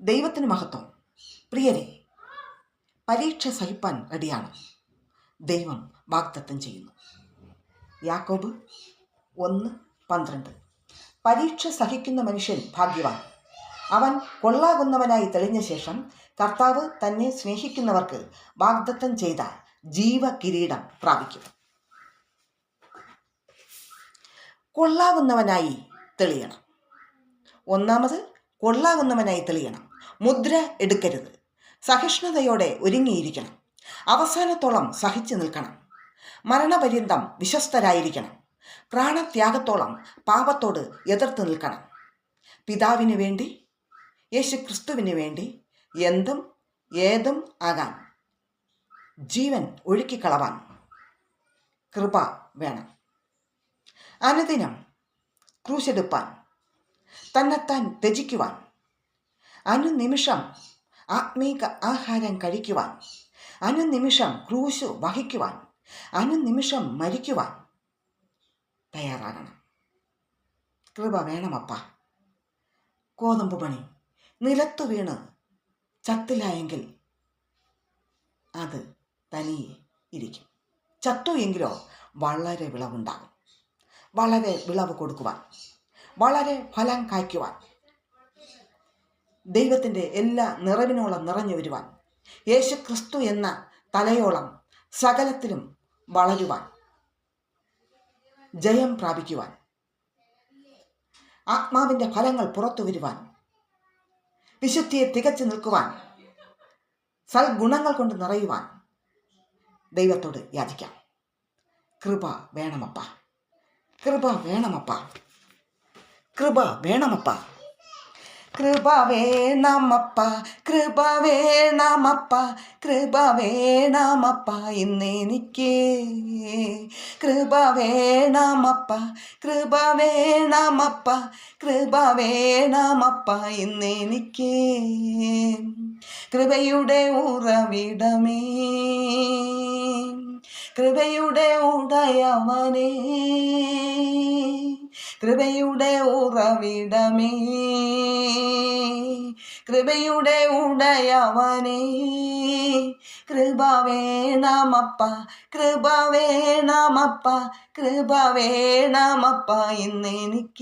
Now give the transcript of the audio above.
ദൈവത്തിന് മഹത്വം. പ്രിയരെ പരീക്ഷ സഹിപ്പാൻ റെഡിയാണ്. ദൈവം വാഗ്ദത്തം ചെയ്യുന്നു. യാക്കോബ് ഒന്ന് പന്ത്രണ്ട്. പരീക്ഷ സഹിക്കുന്ന മനുഷ്യൻ ഭാഗ്യവാൻ. അവൻ കൊള്ളാകുന്നവനായി തെളിഞ്ഞ ശേഷം കർത്താവ് തന്നെ സ്നേഹിക്കുന്നവർക്ക് വാഗ്ദത്തം ചെയ്ത ജീവകിരീടം പ്രാപിക്കും. കൊള്ളാകുന്നവനായി തെളിയണം. ഒന്നാമത് കൊള്ളാകുന്നവനായി തെളിയണം. മുദ്ര എടുക്കരുത്. സഹിഷ്ണുതയോടെ ഒരുങ്ങിയിരിക്കണം. അവസാനത്തോളം സഹിച്ചു നിൽക്കണം. മരണപര്യന്തം വിശ്വസ്തരായിരിക്കണം. പ്രാണത്യാഗത്തോളം പാപത്തോട് എതിർത്ത് നിൽക്കണം. പിതാവിന് വേണ്ടി യേശു ക്രിസ്തുവിന് വേണ്ടി എന്തും ഏതും ആകാൻ ജീവൻ ഒഴുക്കിക്കളവാൻ കൃപ വേണം. അനുദിനം ക്രൂശെടുപ്പാൻ തന്നെത്താൻ ത്യജിക്കുവാൻ. അനുനിമിഷം ആത്മീക ആഹാരം കഴിക്കുവാൻ. അനുനിമിഷം ക്രൂശു വഹിക്കുവാൻ. അനുനിമിഷം മരിക്കുവാൻ. തയ്യാറാകണം. കൃപ വേണമപ്പ. കോതമ്പ് പണി. നിലത്തു വീണ് ചത്തില്ല അത് തനിയെ ഇരിക്കും. ചത്തു എങ്കിലോ വളരെ വിളവുണ്ടാകും. വളരെ വിളവ് കൊടുക്കുവാൻ. വളരെ ഫലം കായ്ക്കുവാൻ. ദൈവത്തിന്റെ എല്ലാ നിറവിനോളം നിറഞ്ഞു വരുവാൻ. യേശു ക്രിസ്തു എന്ന തലയോളം സകലത്തിലും വളരുവാൻ. ജയം പ്രാപിക്കുവാൻ. ആത്മാവിന്റെ ഫലങ്ങൾ പുറത്തു വരുവാൻ. വിശുദ്ധിയെ തികച്ചു നിൽക്കുവാൻ. സൽഗുണങ്ങൾ കൊണ്ട് നിറയുവാൻ. ദൈവത്തോട് യാചിക്കാം. കൃപ വേണമപ്പ. കൃപ വേണമപ്പ. കൃപ വേണമപ്പ. കൃപ വേണമപ്പ കൃപ വേണമപ്പ കൃപ വേണമപ്പ ഇന്നെനിക്ക് കൃപ വേണമപ്പ കൃപ വേണമപ്പ കൃപ വേണമപ്പ ഇന്നെനിക്ക് കൃപയുടെ ഉറവിടമേ. കൃപയുടെ ഉടയവനേ കൃപയുടെ ഉറവിടമേ കൃപയുടെ ഉടയവനേ കൃപ വേണമപ്പ കൃപ വേണമപ്പ കൃപ വേണമപ്പ ഇന്നെനിക്ക്